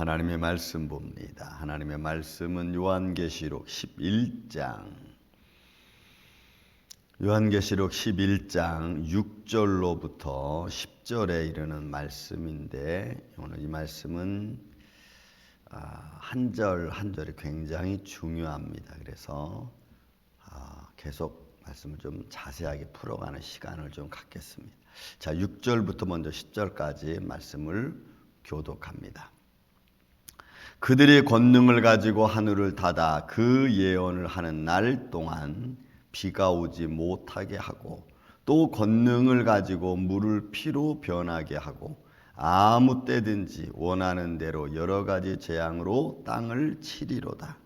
하나님의 말씀 봅니다. 하나님의 말씀은 요한계시록 11장 요한계시록 11장 6절로부터 10절에 이르는 말씀인데 오늘 이 말씀은 아, 한절 한 절이 굉장히 중요합니다. 그래서 아, 계속 말씀을 좀 자세하게 풀어가는 시간을 좀 갖겠습니다. 자, 6절부터 먼저 10절까지 말씀을 교독합니다. 그들의 권능을 가지고 하늘을 닫아 그 예언을 하는 날 동안 비가 오지 못하게 하고 또 권능을 가지고 물을 피로 변하게 하고 아무 때든지 원하는 대로 여러 가지 재앙으로 땅을 치리로다.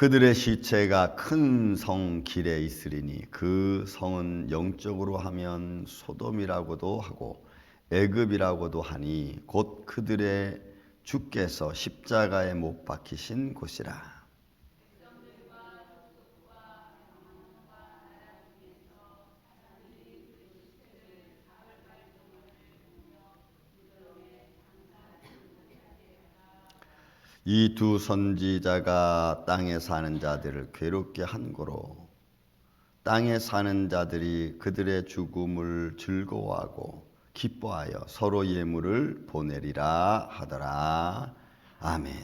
그들의 시체가 큰 성 길에 있으리니 그 성은 영적으로 하면 소돔이라고도 하고 애굽이라고도 하니 곧 그들의 주께서 십자가에 못 박히신 곳이라. 이 두 선지자가 땅에 사는 자들을 괴롭게 한 거로 땅에 사는 자들이 그들의 죽음을 즐거워하고 기뻐하여 서로 예물을 보내리라 하더라. 아멘.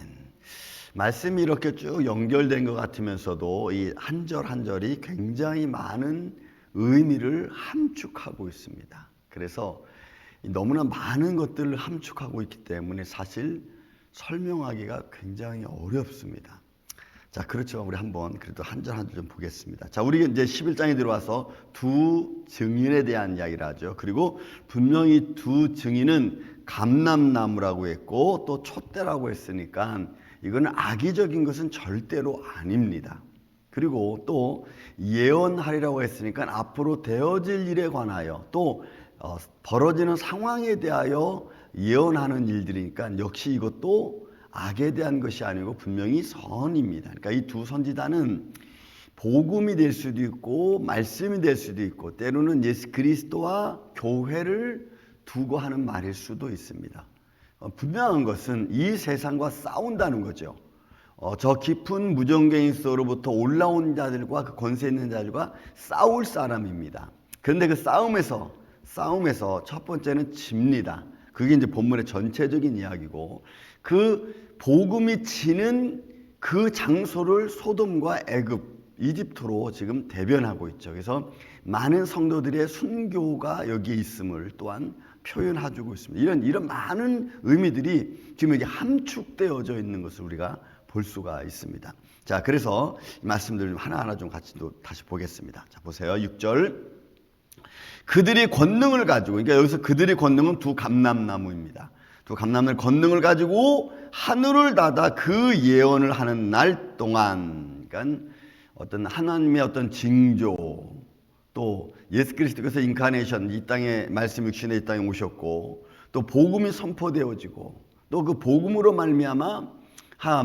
말씀이 이렇게 쭉 연결된 것 같으면서도 이 한 절 한 절이 굉장히 많은 의미를 함축하고 있습니다. 그래서 너무나 많은 것들을 함축하고 있기 때문에 사실 설명하기가 굉장히 어렵습니다. 자, 그렇죠. 우리 한번 그래도 한 절 한 절 좀 보겠습니다. 자, 우리 이제 11장에 들어와서 두 증인에 대한 이야기를 하죠. 그리고 분명히 두 증인은 감람나무라고 했고 또 촛대라고 했으니까 이거는 악의적인 것은 절대로 아닙니다. 그리고 또 예언하리라고 했으니까 앞으로 되어질 일에 관하여 또 어, 벌어지는 상황에 대하여 예언하는 일들이니까 역시 이것도 악에 대한 것이 아니고 분명히 선입니다. 그러니까 이 두 선지자는 복음이 될 수도 있고 말씀이 될 수도 있고 때로는 예수 그리스도와 교회를 두고 하는 말일 수도 있습니다. 어, 분명한 것은 이 세상과 싸운다는 거죠. 어, 저 깊은 무정갱이 속으로부터 올라온 자들과 그 권세 있는 자들과 싸울 사람입니다. 그런데 그 싸움에서 싸움에서 첫 번째는 집니다. 그게 이제 본문의 전체적인 이야기고 그 복음이 지는 그 장소를 소돔과 애굽, 이집트로 지금 대변하고 있죠. 그래서 많은 성도들의 순교가 여기에 있음을 또한 표현해주고 있습니다. 이런 이런 많은 의미들이 지금 여기 함축되어져 있는 것을 우리가 볼 수가 있습니다. 자, 그래서 이 말씀들 좀 하나하나 좀 같이 또 다시 보겠습니다. 자, 보세요. 6절. 그들이 권능을 가지고, 그러니까 여기서 그들의 권능은 두 감람나무입니다. 두 감람나무 권능을 가지고 하늘을 닫아 그 예언을 하는 날 동안, 그러니까 어떤 하나님의 어떤 징조, 또 예수 그리스도께서 인카네이션, 이 땅에 말씀 육신의 이 땅에 오셨고, 또 복음이 선포되어지고, 또 그 복음으로 말미암아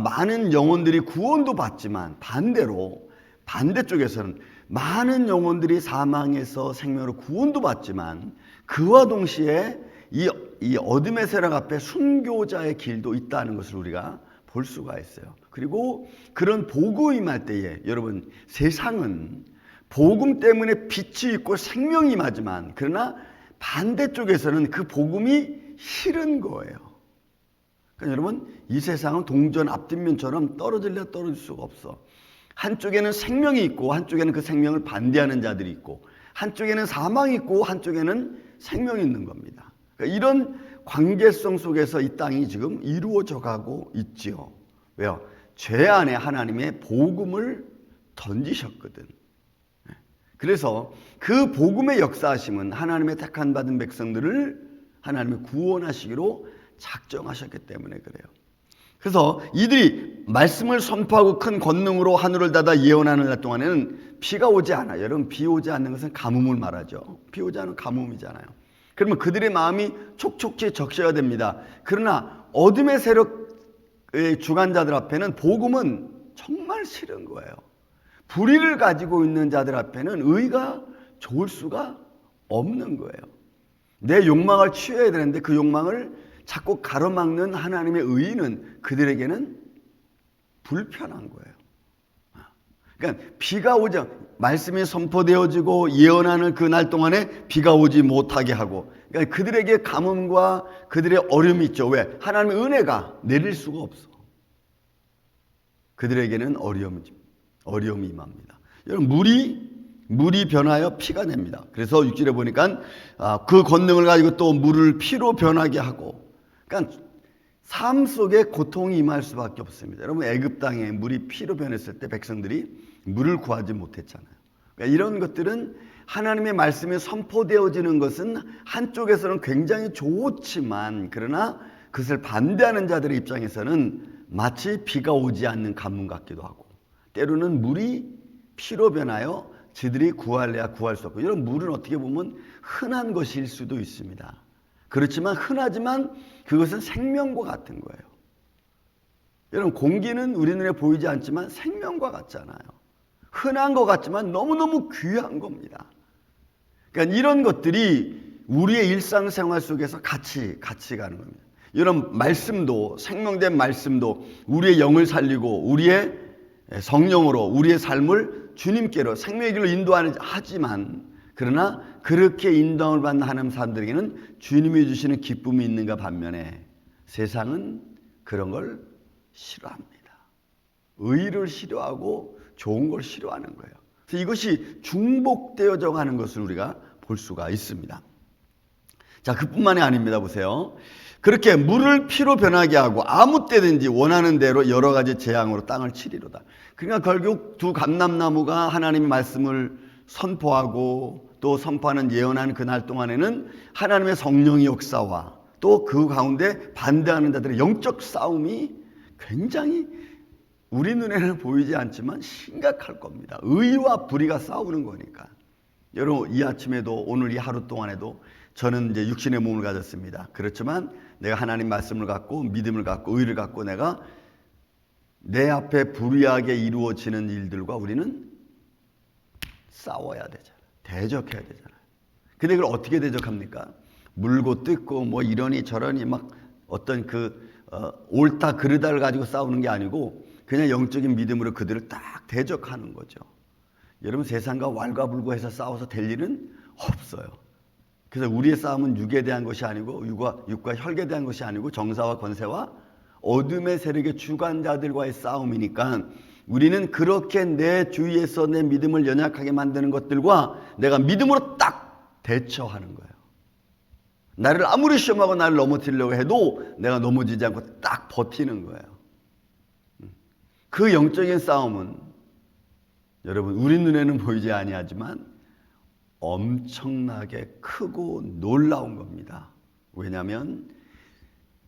많은 영혼들이 구원도 받지만 반대로 반대쪽에서는 많은 영혼들이 사망에서 생명으로 구원도 받지만 그와 동시에 이, 이 어둠의 세력 앞에 순교자의 길도 있다는 것을 우리가 볼 수가 있어요. 그리고 그런 복음 임할 때에 여러분 세상은 복음 때문에 빛이 있고 생명이 임하지만 그러나 반대쪽에서는 그 복음이 싫은 거예요. 그러니까 여러분 이 세상은 동전 앞뒷면처럼 떨어질래 떨어질 수가 없어. 한쪽에는 생명이 있고 한쪽에는 그 생명을 반대하는 자들이 있고 한쪽에는 사망이 있고 한쪽에는 생명이 있는 겁니다. 그러니까 이런 관계성 속에서 이 땅이 지금 이루어져 가고 있지요. 왜요? 죄 안에 하나님의 복음을 던지셨거든. 그래서 그 복음의 역사하심은 하나님의 택한 받은 백성들을 하나님의 구원하시기로 작정하셨기 때문에 그래요. 그래서 이들이 말씀을 선포하고 큰 권능으로 하늘을 닫아 예언하는 날 동안에는 비가 오지 않아요. 여러분 비 오지 않는 것은 가뭄을 말하죠. 비 오지 않은 가뭄이잖아요. 그러면 그들의 마음이 촉촉히 적셔야 됩니다. 그러나 어둠의 세력 의 주관자들 앞에는 복음은 정말 싫은 거예요. 불의를 가지고 있는 자들 앞에는 의가 좋을 수가 없는 거예요. 내 욕망을 취해야 되는데 그 욕망을 자꾸 가로막는 하나님의 의는 그들에게는 불편한 거예요. 그러니까 비가 오자 말씀이 선포되어지고 예언하는 그 날 동안에 비가 오지 못하게 하고 그러니까 그들에게 가뭄과 그들의 어려움이 있죠. 왜? 하나님의 은혜가 내릴 수가 없어. 그들에게는 어려움이 어려움이 임합니다. 여러분 물이 물이 변하여 피가 냅니다. 그래서 6절에 보니까 아, 그 권능을 가지고 또 물을 피로 변하게 하고 그러니까 삶 속에 고통이 임할 수밖에 없습니다. 여러분 애굽 땅에 물이 피로 변했을 때 백성들이 물을 구하지 못했잖아요. 그러니까 이런 것들은 하나님의 말씀이 선포되어지는 것은 한쪽에서는 굉장히 좋지만 그러나 그것을 반대하는 자들의 입장에서는 마치 비가 오지 않는 가뭄 같기도 하고 때로는 물이 피로 변하여 지들이 구할래야 구할 수 없고 이런 물은 어떻게 보면 흔한 것일 수도 있습니다. 그렇지만 흔하지만 그것은 생명과 같은 거예요. 여러분 공기는 우리 눈에 보이지 않지만 생명과 같잖아요. 흔한 것 같지만 너무너무 귀한 겁니다. 그러니까 이런 것들이 우리의 일상생활 속에서 같이 같이 가는 겁니다. 이런 말씀도 생명된 말씀도 우리의 영을 살리고 우리의 성령으로 우리의 삶을 주님께로 생명의 길로 인도하는 하지만 그러나 그렇게 인도함을 받는 하나님 사람들에게는 주님이 주시는 기쁨이 있는가 반면에 세상은 그런 걸 싫어합니다. 의를 싫어하고 좋은 걸 싫어하는 거예요. 그래서 이것이 중복되어져 가는 것을 우리가 볼 수가 있습니다. 자, 그뿐만이 아닙니다. 보세요. 그렇게 물을 피로 변하게 하고 아무 때든지 원하는 대로 여러 가지 재앙으로 땅을 치리로다. 그러니까 결국 두 감람나무가 하나님의 말씀을 선포하고 또 선포하는 예언하는 그날 동안에는 하나님의 성령의 역사와 또 그 가운데 반대하는 자들의 영적 싸움이 굉장히 우리 눈에는 보이지 않지만 심각할 겁니다. 의와 불의가 싸우는 거니까. 여러분 이 아침에도 오늘 이 하루 동안에도 저는 이제 육신의 몸을 가졌습니다. 그렇지만 내가 하나님 말씀을 갖고 믿음을 갖고 의를 갖고 내가 내 앞에 불의하게 이루어지는 일들과 우리는 싸워야 되잖아요. 대적해야 되잖아요. 근데 그걸 어떻게 대적합니까? 물고 뜯고 뭐 이러니 저러니 막 어떤 그 어, 옳다 그르다를 가지고 싸우는 게 아니고 그냥 영적인 믿음으로 그들을 딱 대적하는 거죠. 여러분 세상과 왈가불고해서 싸워서 될 일은 없어요. 그래서 우리의 싸움은 육에 대한 것이 아니고 육과, 육과 혈계에 대한 것이 아니고 정사와 권세와 어둠의 세력의 주관자들과의 싸움이니까 우리는 그렇게 내 주위에서 내 믿음을 연약하게 만드는 것들과 내가 믿음으로 딱 대처하는 거예요. 나를 아무리 시험하고 나를 넘어뜨리려고 해도 내가 넘어지지 않고 딱 버티는 거예요. 그 영적인 싸움은 여러분 우리 눈에는 보이지 아니하지만 엄청나게 크고 놀라운 겁니다. 왜냐하면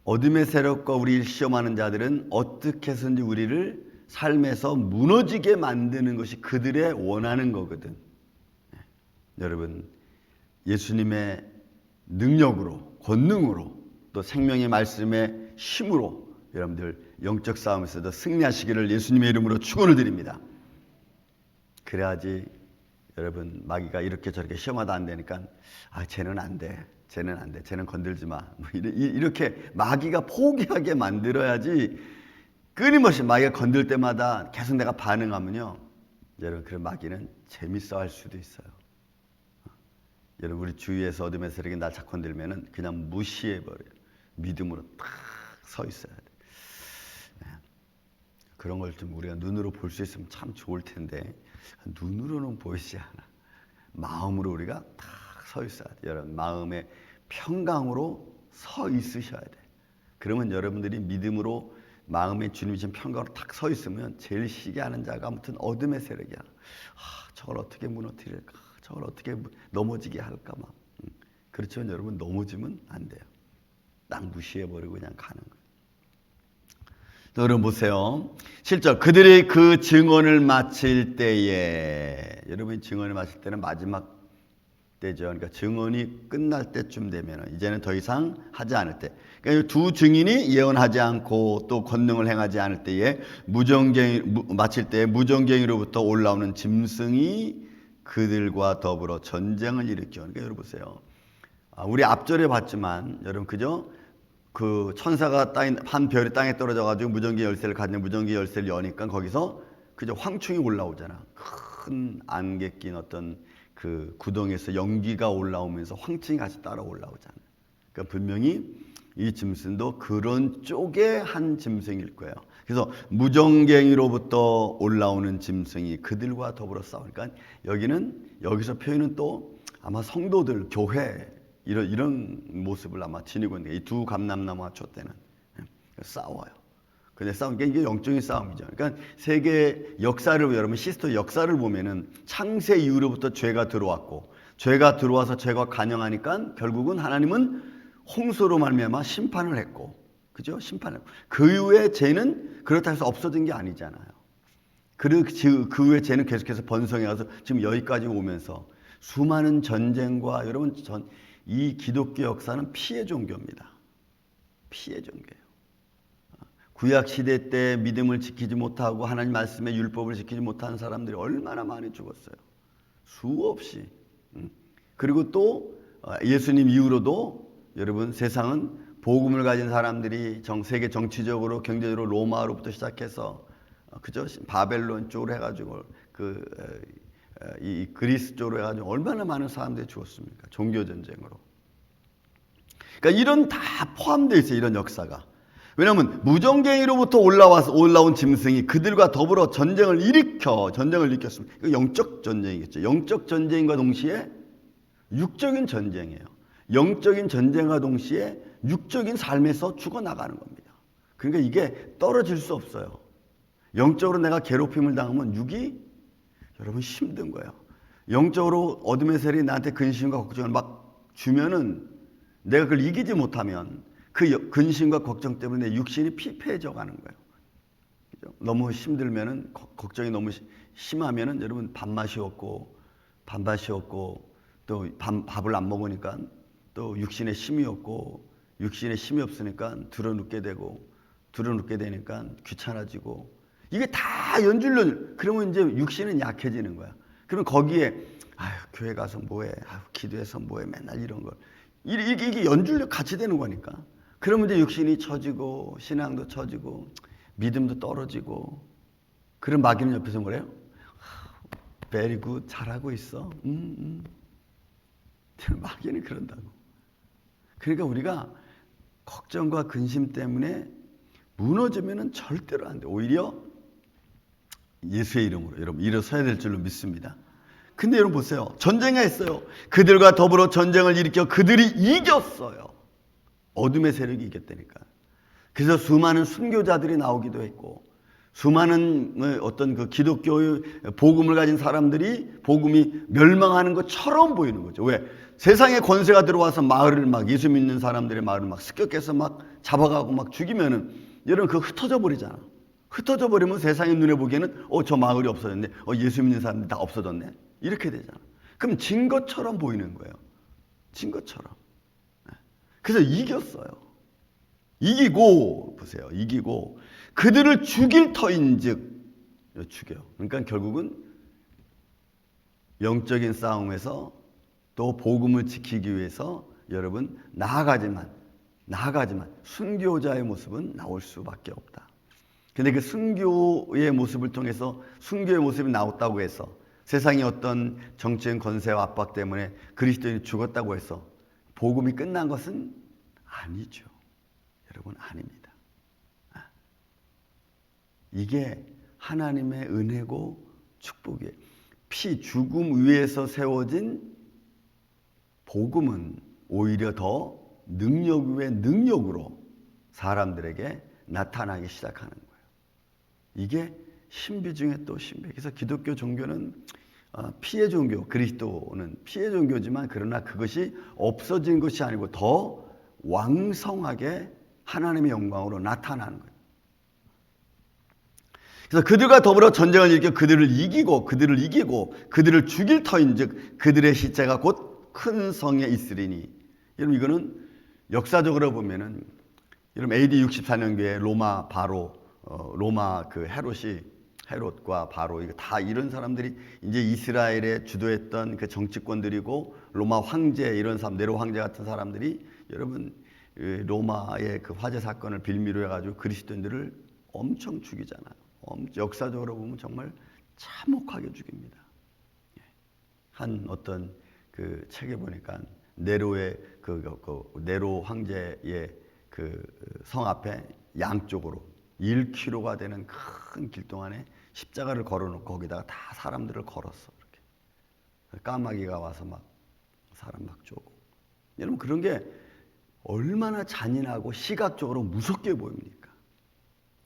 어둠의 세력과 우리를 시험하는 자들은 어떻게 해서든지 우리를 삶에서 무너지게 만드는 것이 그들의 원하는 거거든. 네. 여러분 예수님의 능력으로 권능으로 또 생명의 말씀의 힘으로 여러분들 영적 싸움에서도 승리하시기를 예수님의 이름으로 축원을 드립니다. 그래야지 여러분 마귀가 이렇게 저렇게 시험하다 안 되니까 아 쟤는 안 돼. 쟤는 안 돼. 쟤는 건들지 마. 뭐 이렇게 마귀가 포기하게 만들어야지 끊임없이 마귀가 건들 때마다 계속 내가 반응하면요. 여러분 그런 마귀는 재밌어 할 수도 있어요. 여러분 우리 주위에서 어둠의 세력이 날 자꾸 건들면은 그냥 무시해 버려요. 믿음으로 딱 서 있어야 돼. 네. 그런 걸 좀 우리가 눈으로 볼 수 있으면 참 좋을 텐데 눈으로는 보이지 않아. 마음으로 우리가 딱 서 있어야 돼. 여러분 마음의 평강으로 서 있으셔야 돼. 그러면 여러분들이 믿음으로 마음의 주님이 지금 평강으로 딱서 있으면 제일 시기하는 자가 아무튼 어둠의 세력이야. 아, 저걸 어떻게 무너뜨릴까? 저걸 어떻게 넘어지게 할까 막. 그렇지만 여러분 넘어지면 안 돼요. 딱 무시해 버리고 그냥 가는 거예요. 여러분 보세요. 7절 그들이 그 증언을 마칠 때에 여러분이 증언을 마칠 때는 마지막 때죠. 그러니까 증언이 끝날 때쯤 되면 이제는 더 이상 하지 않을 때. 그러니까 이두 증인이 예언하지 않고 또 권능을 행하지 않을 때에 무정갱이 무- 마칠 때 무정갱이로부터 올라오는 짐승이 그들과 더불어 전쟁을 일으켜. 그러니까 여러분 보세요. 아, 우리 앞절에 봤지만 여러분 그죠? 그 천사가 땅에 한 별이 땅에 떨어져 가지고 무전기 열쇠를 가진 무전기 열쇠를 여니까 거기서 그저 황충이 올라오잖아. 큰 안개 낀 어떤 그 구덩이에서 연기가 올라오면서 황충이 같이 따라 올라오잖아. 그러니까 분명히 이 짐승도 그런 쪽의 한 짐승일 거예요. 그래서 무정갱이로부터 올라오는 짐승이 그들과 더불어 싸우니까 여기는 여기서 표현은 또 아마 성도들 교회 이런 이런 모습을 아마 지니고 있는 이 두 감람나무와 촛대는 예, 싸워요. 근데 싸움 게 이게 영적인 싸움이죠. 그러니까 세계 역사를 여러분 시스터 역사를 보면은 창세 이후로부터 죄가 들어왔고 죄가 들어와서 죄가 간영하니까 결국은 하나님은 홍수로 말미암아 심판을 했고 그죠? 심판을 했고. 그 이후에 죄는 그렇다 해서 없어진 게 아니잖아요. 그, 그, 그 후에 죄는 계속해서 번성해 가서 지금 여기까지 오면서 수많은 전쟁과 여러분 전, 이 기독교 역사는 피해 종교입니다. 피해 종교예요. 구약 시대 때 믿음을 지키지 못하고 하나님 말씀의 율법을 지키지 못한 사람들이 얼마나 많이 죽었어요. 수없이. 음. 그리고 또 어, 예수님 이후로도 여러분 세상은 복음을 가진 사람들이 정 세계 정치적으로 경제적으로 로마로부터 시작해서 어, 그죠 바벨론 쪽으로 해가지고 그이 그리스 쪽으로 해가지고 얼마나 많은 사람들이 죽었습니까? 종교 전쟁으로. 그러니까 이런 다 포함되어 있어요. 이런 역사가. 왜냐하면 무정갱이로부터 올라와서 올라온 짐승이 그들과 더불어 전쟁을 일으켜 전쟁을 일으켰습니다. 이거 영적 전쟁이겠죠. 영적 전쟁과 동시에 육적인 전쟁이에요. 영적인 전쟁과 동시에 육적인 삶에서 죽어 나가는 겁니다. 그러니까 이게 떨어질 수 없어요. 영적으로 내가 괴롭힘을 당하면 육이 여러분 힘든 거예요. 영적으로 어둠의 세력이 나한테 근심과 걱정을 막 주면은 내가 그걸 이기지 못하면 그 여- 근심과 걱정 때문에 내 육신이 피폐해져 가는 거예요. 그죠? 너무 힘들면은 거- 걱정이 너무 시- 심하면은 여러분 밥맛이 없고 밥맛이 없고 또 밥, 밥을 안 먹으니까 또 육신에 힘이 없고 육신에 힘이 없으니까 들어눕게 되고 들어눕게 되니까 귀찮아지고 이게 다 연줄연줄 그러면 이제 육신은 약해지는 거야. 그럼 거기에 아유 교회 가서 뭐해 아유 기도해서 뭐해 맨날 이런 걸 이게 이게, 연줄력 같이 되는 거니까 그러면 이제 육신이 처지고 신앙도 처지고 믿음도 떨어지고 그런 마귀는 옆에서 뭐래요? 베리 굿 잘하고 있어. 음, 음. 마귀는 그런다고. 그러니까 우리가 걱정과 근심 때문에 무너지면은 절대로 안 돼. 오히려 예수의 이름으로 여러분 일어서야 될 줄로 믿습니다. 근데 여러분 보세요. 전쟁했어요. 그들과 더불어 전쟁을 일으켜 그들이 이겼어요. 어둠의 세력이 이겼다니까. 그래서 수많은 순교자들이 나오기도 했고 수많은 어, 어떤 그 기독교의 복음을 가진 사람들이 복음이 멸망하는 것처럼 보이는 거죠. 왜? 세상에 권세가 들어와서 마을을 막 예수 믿는 사람들의 마을을 막 습격해서 막 잡아가고 막 죽이면은 여러분 그거 흩어져 버리잖아. 흩어져 버리면 세상의 눈에 보기에는 어 저 마을이 없어졌네. 어 예수 믿는 사람들 다 없어졌네. 이렇게 되잖아. 그럼 진 것처럼 보이는 거예요. 진 것처럼. 네. 그래서 이겼어요. 이기고 보세요. 이기고 그들을 죽일 터인즉 죽여. 그러니까 결국은 영적인 싸움에서 또 복음을 지키기 위해서 여러분 나아가지만 나아가지만 순교자의 모습은 나올 수밖에 없다. 근데 그 순교의 모습을 통해서 순교의 모습이 나왔다고 해서 세상의 어떤 정치적 권세와 압박 때문에 그리스도인이 죽었다고 해서 복음이 끝난 것은 아니죠. 여러분 아닙니다. 아. 이게 하나님의 은혜고 축복이에요. 피 죽음 위에서 세워진 복음은 오히려 더 능력 위에 능력으로 사람들에게 나타나기 시작하는 거예요. 이게 신비 중에 또 신비. 그래서 기독교 종교는 어, 피해 종교, 그리스도는 피해 종교지만 그러나 그것이 없어진 것이 아니고 더 왕성하게 하나님의 영광으로 나타나는 거예요. 그래서 그들과 더불어 전쟁을 일으켜 그들을 이기고 그들을 이기고 그들을 죽일 터인즉 그들의 시체가 곧 큰 성에 있으리니 여러분 이거는 역사적으로 보면은 여러분 AD 64년도에 로마 바로 어, 로마 그 헤롯이 헤롯과 바로 이거 다 이런 사람들이 이제 이스라엘에 주도했던 그 정치권들이고 로마 황제 이런 사람 네로 황제 같은 사람들이 여러분 그 로마의 그 화재 사건을 빌미로 해가지고 그리스도인들을 엄청 죽이잖아요. 엄- 역사적으로 보면 정말 참혹하게 죽입니다. 한 어떤 그 책에 보니까 네로의 그, 그, 그 네로 황제의 그 성 앞에 양쪽으로 1km가 되는 큰 길 동 안에 십자가를 걸어놓고 거기다가 다 사람들을 걸었어 이렇게 까마귀가 와서 막 사람 막 쪼고 여러분 그런 게 얼마나 잔인하고 시각적으로 무섭게 보입니까?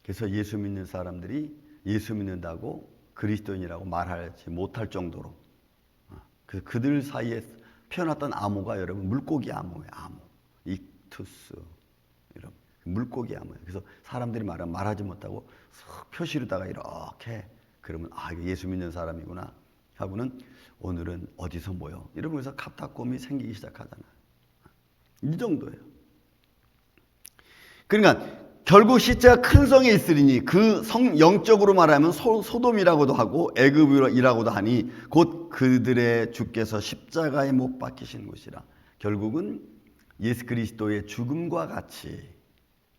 그래서 예수 믿는 사람들이 예수 믿는다고 그리스도인이라고 말하지 못할 정도로 어, 그 그들 사이에 피어났던 암호가 여러분 물고기 암호예요. 암호, 익투스 물고기 암호예요. 그래서 사람들이 말하면 말하지 못하고 석 표시로다가 이렇게 그러면 아 예수 믿는 사람이구나 하고는 오늘은 어디서 모여 이러면서 갑탁곰이 생기기 시작하잖아요. 이 정도예요. 그러니까 결국 시체가 큰 성에 있으리니 그 성 영적으로 말하면 소, 소돔이라고도 하고 애굽이라고도 하니 곧 그들의 주께서 십자가에 못 박히신 곳이라 결국은 예수 그리스도의 죽음과 같이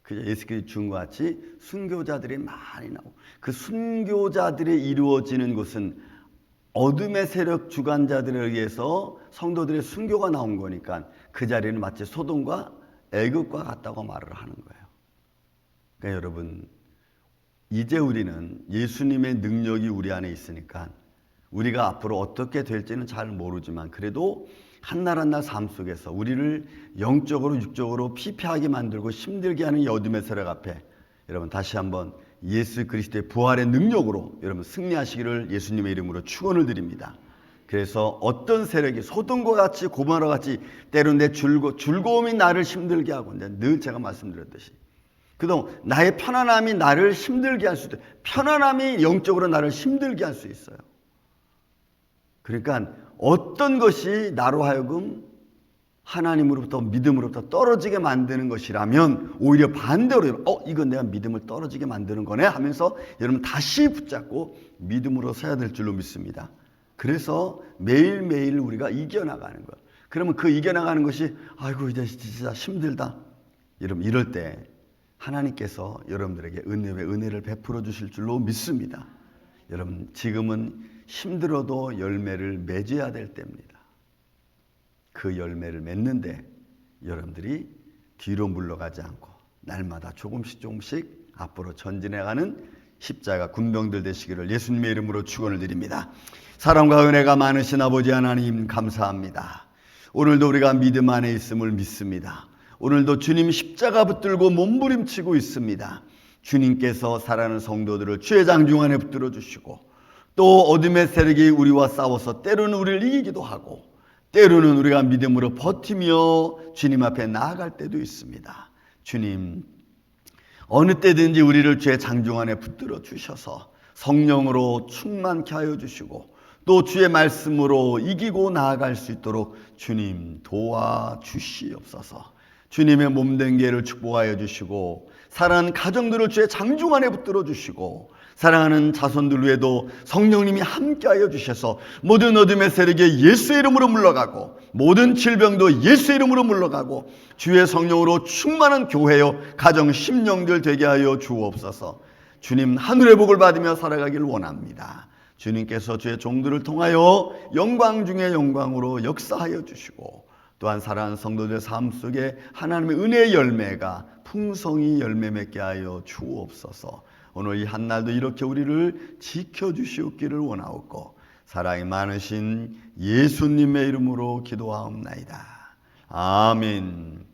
그죠 예수 그리스도 죽음과 같이 순교자들이 많이 나오고 그 순교자들이 이루어지는 곳은 어둠의 세력 주관자들에 의해서 성도들의 순교가 나온 거니까 그 자리는 마치 소돔과 애굽과 같다고 말을 하는 거예요. 그러니까 여러분 이제 우리는 예수님의 능력이 우리 안에 있으니까 우리가 앞으로 어떻게 될지는 잘 모르지만 그래도 한날 한날 삶 속에서 우리를 영적으로 육적으로 피폐하게 만들고 힘들게 하는 이 어둠의 세력 앞에 여러분 다시 한번 예수 그리스도의 부활의 능력으로 여러분 승리하시기를 예수님의 이름으로 축원을 드립니다. 그래서 어떤 세력이 소돔과 같이 고마와 같이 때론 내 즐거, 즐거움이 나를 힘들게 하고 늘 제가 말씀드렸듯이 그동안 나의 편안함이 나를 힘들게 할 수도 편안함이 영적으로 나를 힘들게 할 수 있어요. 그러니까 어떤 것이 나로 하여금 하나님으로부터 믿음으로부터 떨어지게 만드는 것이라면 오히려 반대로 어 이건 내가 믿음을 떨어지게 만드는 거네 하면서 여러분 다시 붙잡고 믿음으로 서야 될 줄로 믿습니다. 그래서 매일매일 우리가 이겨나가는 거예요. 그러면 그 이겨나가는 것이 아이고 이제 진짜 힘들다. 여러분 이럴 때 하나님께서 여러분들에게 은혜의 은혜를 베풀어 주실 줄로 믿습니다. 여러분 지금은 힘들어도 열매를 맺어야 될 때입니다. 그 열매를 맺는데 여러분들이 뒤로 물러가지 않고 날마다 조금씩 조금씩 앞으로 전진해가는 십자가 군병들 되시기를 예수님의 이름으로 축원을 드립니다. 사랑과 은혜가 많으신 아버지 하나님 감사합니다. 오늘도 우리가 믿음 안에 있음을 믿습니다. 오늘도 주님 십자가 붙들고 몸부림치고 있습니다. 주님께서 살아가는 성도들을 주의 장중 안에 붙들어 주시고 또 어둠의 세력이 우리와 싸워서 때로는 우리를 이기기도 하고 때로는 우리가 믿음으로 버티며 주님 앞에 나아갈 때도 있습니다. 주님, 어느 때든지 우리를 주의 장중 안에 붙들어 주셔서 성령으로 충만케 하여 주시고 또 주의 말씀으로 이기고 나아갈 수 있도록 주님 도와 주시옵소서. 주님의 몸된 계를 축복하여 주시고 사랑하는 가정들을 주의 장중 안에 붙들어 주시고 사랑하는 자손들 위에도 성령님이 함께하여 주셔서 모든 어둠의 세력에 예수의 이름으로 물러가고 모든 질병도 예수의 이름으로 물러가고 주의 성령으로 충만한 교회요 가정 심령들 되게 하여 주옵소서. 주님 하늘의 복을 받으며 살아가기를 원합니다. 주님께서 주의 종들을 통하여 영광 중에 영광으로 역사하여 주시고 또한 사랑하는 성도들의 삶 속에 하나님의 은혜의 열매가 풍성히 열매 맺게 하여 주옵소서. 오늘 이 한날도 이렇게 우리를 지켜주시옵기를 원하옵고 사랑이 많으신 예수님의 이름으로 기도하옵나이다. 아멘.